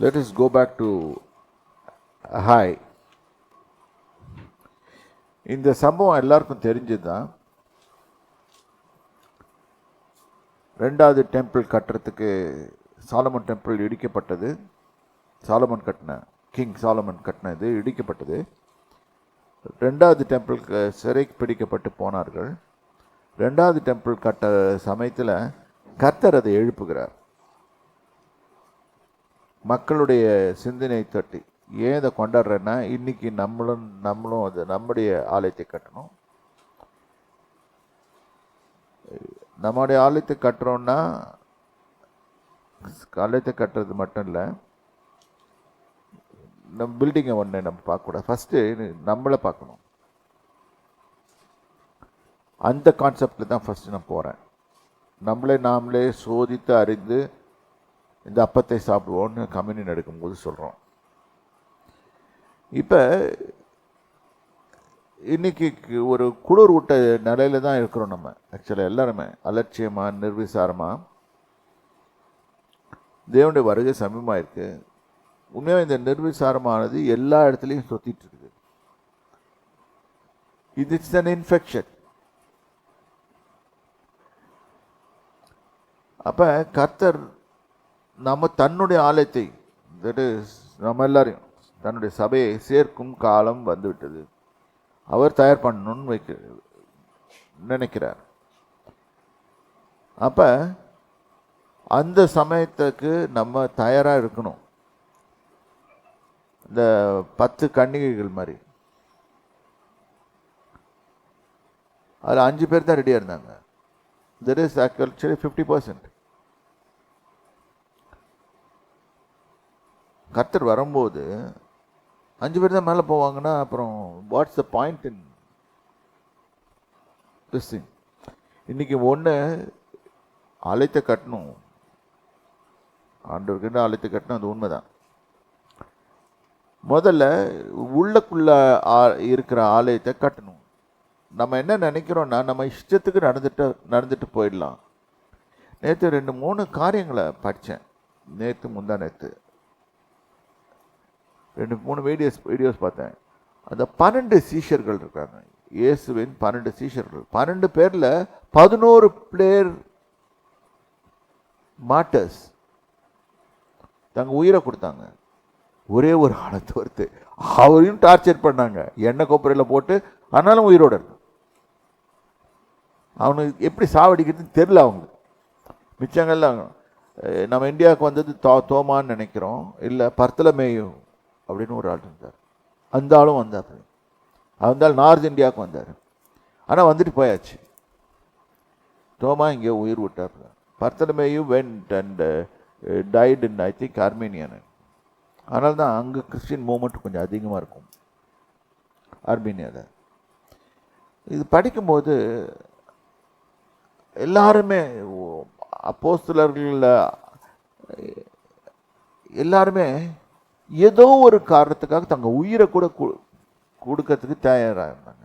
Let us go back to hi இந்த சம்பவம் எல்லாருக்கும் தெரிஞ்சது தான் ரெண்டாவது டெம்பிள் கட்டுறதுக்கு சாலமன் டெம்பிள் இடிக்கப்பட்டது. சாலமன் கட்டின கிங் சாலமன் கட்டின இது இடிக்கப்பட்டது. ரெண்டாவது டெம்பிளுக்கு சிறை பிடிக்கப்பட்டு போனார்கள். ரெண்டாவது டெம்பிள் கட்ட சமயத்தில் கர்த்தர் அதை எழுப்புகிறார். மக்களுடைய சிந்தனை தட்டி ஏன் இதை கொண்டாடுறேன்னா இன்றைக்கி நம்மளும் நம்மளும் அது நம்முடைய ஆலயத்தை கட்டணும். நம்முடைய ஆலயத்தை கட்டுறோம்னா ஆலயத்தை கட்டுறது மட்டும் இல்லை நம்ம பில்டிங்கை ஒன்று நம்ம பார்க்கக்கூடாது ஃபஸ்ட்டு நம்மளை பார்க்கணும். அந்த கான்செப்டில் தான் ஃபஸ்ட்டு நான் போகிறேன் நம்மளே நாமளே சோதித்து அறிந்து இந்த அப்பத்தை சாப்பிடுவோம்னு கம்யூனியன் எடுக்கும்போது சொல்கிறோம் இப்போ இன்னைக்கு ஒரு குளிர் விட்ட நிலையில தான் இருக்கிறோம் நம்ம. ஆக்சுவலாக எல்லாருமே அலட்சியமாக நிர்விசாரமாக தேவனுடைய வருகை சமீபமாக இருக்குது உண்மையாக இந்த நிர்விசாரமானது எல்லா இடத்துலையும் சுற்றிட்டு இருக்குது. இது இட்ஸ் அன் இன்ஃபெக்ஷன் அப்போ கர்த்தர் நம்ம தன்னுடைய ஆலயத்தை தட் இஸ் நம்ம எல்லாரையும் தன்னுடைய சபையை சேர்க்கும் காலம் வந்துவிட்டது. அவர் தயார் பண்ணணும்னு வைக்க நினைக்கிறார். அப்போ அந்த சமயத்துக்கு நம்ம தயாராக இருக்கணும். இந்த பத்து கன்னிகைகள் மாதிரி. அதில் அஞ்சு பேர் தான் ரெடியாக இருந்தாங்க. That is actually fifty percent கர்த்தர் வரும்போது அஞ்சு பேர் தான் மேலே போவாங்கன்னா அப்புறம் what's the point in this thing இன்னைக்கு ஒன்று அழைத்த கட்டணும். ஆண்டவர்கிட்ட அழைத்து கட்டணும்? அது உண்மைதான். முதல்ல உள்ளக்குள்ள ஆ- இருக்கிற ஆலயத்தை கட்டணும். நம்ம என்ன நினைக்கிறோன்னா நம்ம இஷ்டத்துக்கு நடந்துட்டு நடந்துட்டு போயிடலாம். நேற்று ரெண்டு மூணு காரியங்களை படித்தேன் நேற்று முந்தா நேற்று ரெண்டு மூணு வீடியோஸ் வீடியோஸ் பார்த்தேன். அந்த பன்னெண்டு சீஷர்கள் இருக்காங்க. இயேசுவின் பன்னெண்டு சீஷர்கள். பன்னெண்டு பேரில் பதினோரு பேர் மாட்டர்ஸ் தங்க உயிரை கொடுத்தாங்க. ஒரே ஒரு ஆளை தவிர்த்து அவரையும் டார்ச்சர் பண்ணாங்க. எண்ணெய் கொப்பரையில் போட்டு ஆனாலும் உயிரோட இருக்கு அவனுக்கு எப்படி சாவடிக்கிறதுன்னு தெரில அவங்களுக்கு மிச்சங்கள்லாம் நம்ம இந்தியாவுக்கு வந்தது தோ தோமான்னு நினைக்கிறோம். இல்லை பர்த்தலமேயும் அப்படின்னு ஒரு ஆள் இருந்தார் அந்த ஆளும் வந்தார் அந்த ஆள் நார்த் இந்தியாவுக்கு வந்தார் ஆனால் வந்துட்டு போயாச்சு தோமா இங்கே உயிர் விட்டார் பர்த்தலமேயும் went and died in I think Armenian ஆனால் தான் அங்கே கிறிஸ்டின் மூமெண்ட் கொஞ்சம் அதிகமாக இருக்கும் ஆர்மீனியாவில் இது படிக்கும்போது எல்லாருமே அப்போஸ்தலர்கள்ல எல்லாருமே ஏதோ ஒரு காரணத்துக்காக தங்க உயிரை கூட கு- கொடுக்கறதுக்கு தயாராக இருந்தாங்க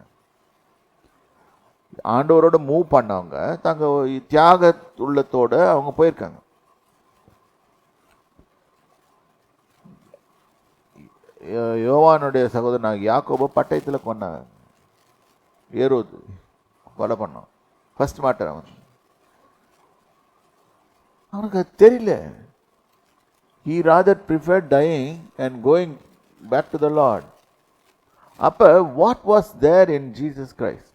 ஆண்டவரோட மூவ் பண்ணவங்க தங்க தியாக உள்ளத்தோட அவங்க போயிருக்காங்க. யோ- யோவானுடைய சகோதரன் யாக்கோப பட்டயத்தில் கொண்டாங்க ஏரோது கொலை பண்ணோம் ஃபஸ்ட் மாட்டர் அவன். அவனுக்கு அது தெரியல. He rather prefer dying and going back to the Lord அப்போ what was there in Jesus Christ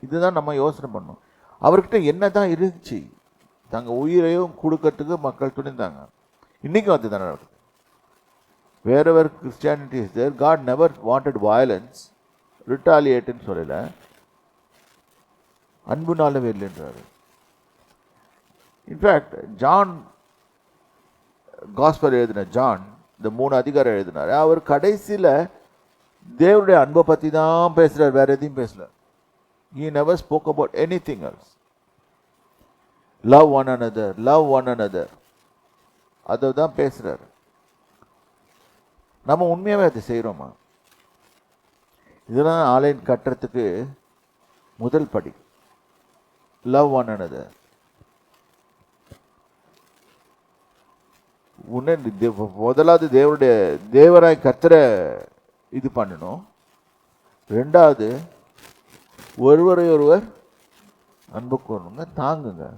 இதுதான் நம்ம யோசனை பண்ணோம். அவர்கிட்ட என்ன தான் இருந்துச்சு? தங்க உயிரையும் கொடுக்கறதுக்கு மக்கள் துணிந்தாங்க. இன்னைக்கும் அதுதான் நடக்குது. Wherever Christianity is there God never wanted violence ரிட்டாலியேட்டுன்னு சொல்லலை. அன்புனால இல்லைன்றார். இன்ஃபேக்ட் ஜான் காஸ்பர் எழுதின ஜான் இந்த மூணு அதிகாரம் எழுதினார். அவர் கடைசியில் தேவனுடைய அன்பை பற்றி தான் பேசுகிறார் வேற எதையும் பேசல. He never spoke about anything else. Love one another love one another அதை தான் பேசுகிறார் நம்ம உண்மையாகவே அதை செய்கிறோமா இதெல்லாம் ஆலயம் கட்டுறதுக்கு முதல் படி. லவ் ஒன் அனதர் ஒன்று தேவ தே- முதலாவது தேவனுடைய தேவராய் கத்தரை இது பண்ணணும். ரெண்டாவது ஒருவரை ஒருவர் அன்பு கூறணுங்க தாங்குங்க.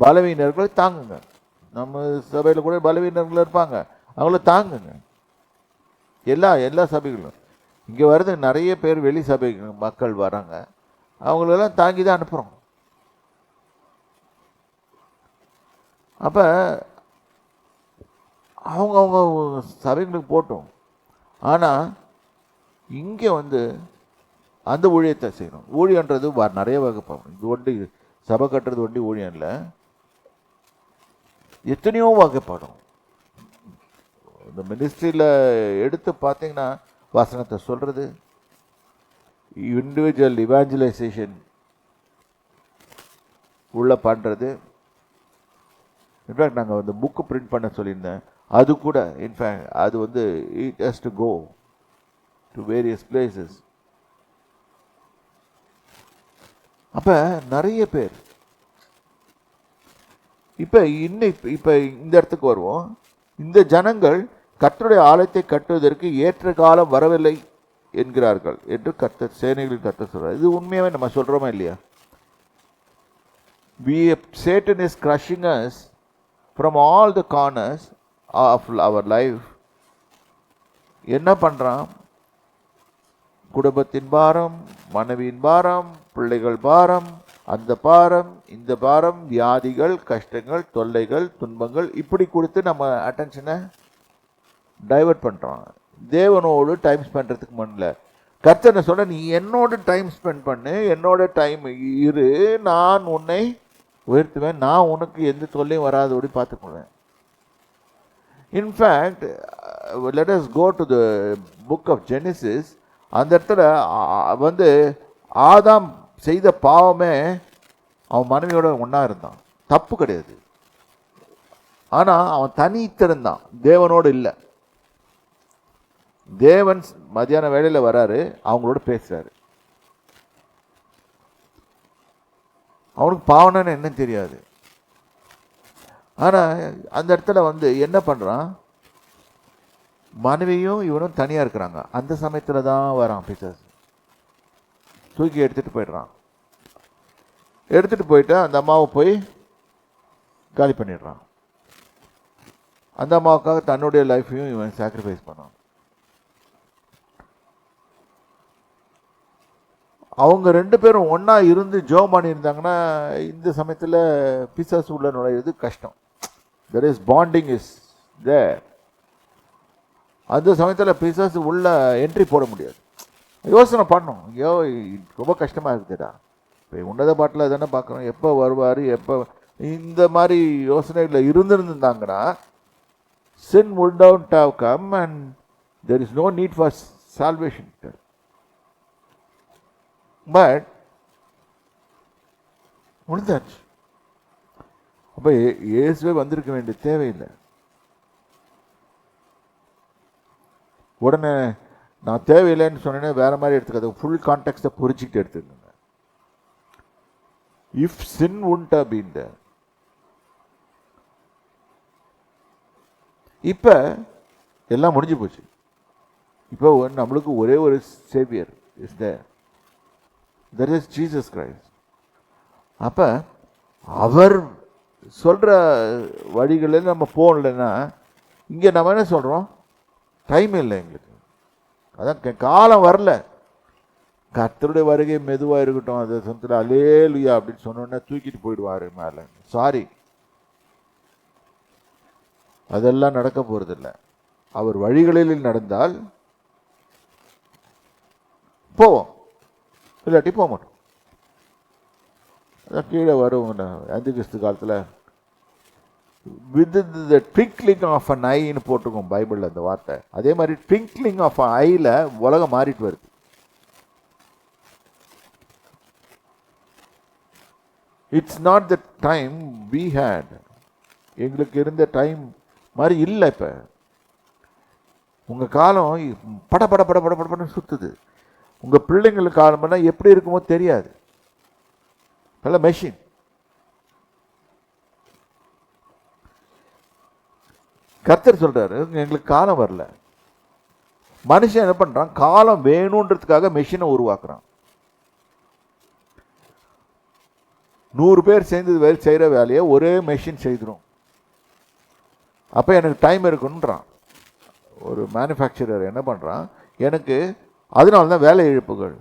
பலவீனர்களை தாங்குங்க. நம்ம சபையில் கூட பலவீனர்கள் இருப்பாங்க. அவங்கள தாங்குங்க. எல்லா எல்லா சபைகளும் இங்கே வர்றது நிறைய பேர் வெளி சபை மக்கள் வராங்க. அவங்களெல்லாம் தாங்கி தான் அனுப்புகிறோம் அப்போ அவங்க அவங்க சபைகளுக்கு போட்டோம். ஆனால் இங்கே வந்து அந்த ஊழியத்தை செய்யணும். ஊழியன்றது வ- நிறைய வகைப்படும் இது ஒண்டி சபை கட்டுறது ஒண்டி ஊழியம் இல்லை. எத்தனையோ வகைப்படும். இந்த மினிஸ்ட்ரியில் எடுத்து பார்த்தீங்கன்னா வசனத்தை சொல்கிறது இண்டிவிஜுவல் இவாஞ்சலைசேஷன் உள்ளே பண்ணுறது இன்ஃபேக்ட் நாங்கள் அந்த புக்கு பிரிண்ட் பண்ண சொல்லியிருந்தேன். அது கூட இன்ஃபேக்ட் அது வந்து it has to go to various places அப்போ நிறைய பேர். இப்போ இன்னும் இப்போ இந்த இடத்துக்கு வருவோம். இந்த ஜனங்கள் கர்த்தருடைய ஆலயத்தை கட்டுவதற்கு ஏற்ற காலம் வரவில்லை என்கிறார்கள் என்று கர்த்தர் சேனைகளின் கர்த்தர் சொல்கிறார் இது உண்மையாகவே நம்ம சொல்கிறோமா இல்லையா? We Satan is crushing us from all the corners of our life என்ன பண்ணுறான் குடும்பத்தின் பாரம் மனைவியின் பாரம் பிள்ளைகள் பாரம் அந்த பாரம் இந்த பாரம் வியாதிகள் கஷ்டங்கள் தொல்லைகள் துன்பங்கள் இப்படி கொடுத்து நம்ம அட்டென்ஷனை டைவர்ட் பண்ணுறோம் தேவனோடு டைம் ஸ்பெண்ட்றதுக்கு பண்ணல கர்த்தனை சொல்ல நீ என்னோட டைம் ஸ்பெண்ட் பண்ணு என்னோட டைம் இரு நான் உன்னை உயர்த்துவேன் நான் உனக்கு எந்த தொல்லையும் வராதபடி பார்த்துக்குவேன் in fact let us go to the book of Genesis அந்த இடத்துல வந்து ஆதாம் செய்த பாவமே அவன் மனைவியோட ஒன்றா இருந்தான். தப்பு கிடையாது. ஆனால் அவன் தனித்திருந்தான் தேவனோடு இல்லை. தேவன் மத்தியான வேலையில் வராரு அவங்களோட பேசுகிறாரு அவனுக்கு பாவனைன்னு என்ன தெரியாது. ஆனால் அந்த இடத்துல வந்து என்ன பண்ணுறான் மனைவியும் இவனும் தனியாக இருக்கிறாங்க. அந்த சமயத்தில் தான் வரான் பிசாசு தூக்கி எடுத்துகிட்டு போயிடுறான். எடுத்துகிட்டு போயிட்டு அந்த அம்மாவை போய் காலி பண்ணிடுறான். அந்த அம்மாவுக்காக தன்னுடைய லைஃப்பையும் இவன் சாக்ரிஃபைஸ் பண்ணான். அவங்க ரெண்டு பேரும் ஒன்றா இருந்து ஜோம் பண்ணியிருந்தாங்கன்னா இந்த சமயத்தில் பிசாஸ் உள்ள நுழையிறது கஷ்டம். There is bonding is there அந்த சமயத்தில் பிசாசு உள்ள என்ட்ரி போட முடியாது. யோசனை பண்ணும். ஐயோ ரொம்ப கஷ்டமாக இருக்குதுடா. இப்போ உன்னத பாட்டில் தானே பார்க்குறோம் எப்போ வருவார் எப்போ இந்த மாதிரி யோசனைகளில் இருந்திருந்தாங்கன்னா sin would down have come and there is no need for salvation but முடிஞ்சாச்சு அப்போ இயேசுவே வந்திருக்க வேண்டிய தேவையில்லை. உடனே நான் தேவையில்லைன்னு சொன்னேனே வேறு மாதிரி எடுத்துக்காது ஃபுல் கான்டெக்ட்டை புரிச்சுக்கிட்டு எடுத்துக்கோங்க. இஃப் சின் உண்ட் பீன் இப்போ எல்லாம் முடிஞ்சு போச்சு. இப்போ நம்மளுக்கு ஒரே ஒரு saviour is the that is Jesus Christ அப்போ அவர் சொல்கிற வழிகளில் நம்ம போகலன்னா இங்கே நம்ம என்ன சொல்கிறோம் டைம் இல்லை எங்களுக்கு. அதான் காலம் வரல. கர்த்தருடைய வருகை மெதுவாக இருக்கட்டும் அது சொந்தத்தில் அலேலுயா அப்படின்னு சொன்னோன்னே தூக்கிட்டு போயிடுவார் மேலே. சாரி அதெல்லாம் நடக்க போகிறதில்ல அவர் வழிகளில் நடந்தால் போவோம். இல்லாட்டி போக மாட்டோம். அதான் கீழே வரும் அஞ்சு கிறிஸ்து காலத்தில். With the twinkling of an ஐன்னு போட்டிருக்கோம் பைபிளில் அந்த வார்த்தை. அதே மாதிரி ட்விங்க்லிங் ஆஃப் அ ஐயில் உலகம் மாறிட்டு வருது. It's not the time we had எங்களுக்கு இருந்த டைம் மாதிரி இல்லை இப்போ. உங்கள் காலம் பட பட பட பட படன்னு சுற்றுது உங்கள் பிள்ளைங்களுக்கு காலம் எப்படி இருக்குமோ தெரியாது. நல்ல மெஷின் கர்த்தர் சொல்கிறாரு எங்களுக்கு காலம் வரல. மனுஷன் என்ன பண்ணுறான் காலம் வேணுன்றதுக்காக மெஷினை உருவாக்குறான். நூறு பேர் சேர்ந்து வேலை செய்கிற வேலையை ஒரே மெஷின் செய்திடும் அப்போ எனக்கு டைம் இருக்குன்றான். ஒரு மேனுஃபேக்சரர் என்ன பண்ணுறான் எனக்கு அதனால தான் வேலை இழப்புகள்.